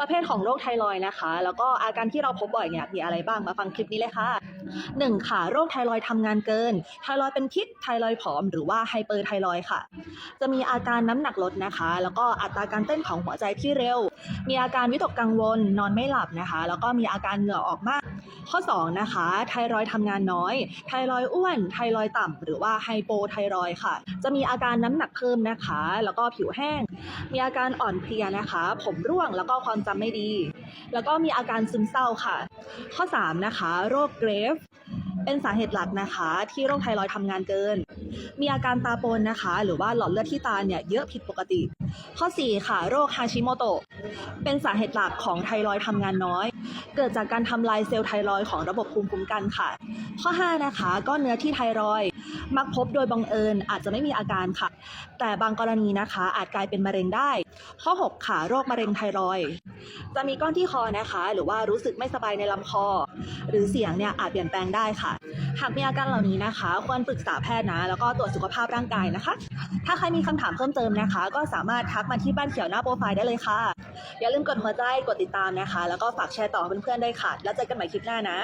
ประเภทของโรคไทรอยนะคะ แล้วก็อาการที่เราพบบ่อยเนี่ยมีอะไรบ้างมาฟังคลิปนี้เลยค่ะ 1. ค่ะ โรคไทรอยด์ทำงานเกิน ไทรอยเป็นพิษ ไทรอยผอม หรือว่าไฮเปอร์ไทรอยค่ะ จะมีอาการน้ำหนักลดนะคะ แล้วก็อัตราการเต้นของหัวใจที่เร็ว มีอาการวิตกกังวล นอนไม่หลับนะคะ แล้วก็มีอาการเหงื่อออกมาก ข้อ 2 นะคะ ไทรอยทำงานน้อย ไทรอยอ้วน ไทรอยต่ำ หรือว่าไฮโปไทรอยค่ะ จะมีอาการน้ำหนักเพิ่มนะคะ แล้วก็ผิวแห้ง มีอาการอ่อนเพลียนะคะ ผมร่วง แล้วก็ความจำไม่ดี แล้วก็มีอาการซึมเศร้าค่ะ ข้อ 3 นะคะ โรคเกรฟเป็นสาเหตุหลักนะคะ ที่โรคไทรอยทำงานเกิน มีอาการตาปนนะคะ หรือว่าหลอดเลือดที่ตาเนี่ยเยอะผิดปกติ ข้อ 4 ค่ะ โรคฮาชิโมโตะเป็นสาเหตุหลักของไทรอยทำงานน้อย เกิดจากการทำลายเซลล์ไทรอยของระบบภูมิคุ้มกันค่ะ ข้อ 5 นะคะ ก้อนเนื้อที่ไทรอยมักพบโดยบังเอิญอาจจะไม่มีอาการค่ะ แต่บางกรณีนะคะ อาจกลายเป็นมะเร็งได้ ข้อ 6 ค่ะ โรคมะเร็งไทรอยจะมีก้อนที่คอนะคะ หรือว่ารู้สึกไม่สบายในลำคอ หรือเสียงเนี่ยอาจเปลี่ยนแปลงได้ค่ะ หากมีอาการเหล่านี้นะคะ ควรปรึกษาแพทย์นะ แล้วก็ตรวจสุขภาพร่างกายนะคะ ถ้าใครมีคำถามเพิ่มเติมนะคะ ก็สามารถทักมาที่บ้านเขียวหน้าโปรไฟล์ได้เลยค่ะ อย่าลืมกดหัวใจกดติดตามนะคะ แล้วก็ฝากแชร์ต่อเพื่อนๆด้วยค่ะ แล้วเจอกันใหม่คลิปหน้านะ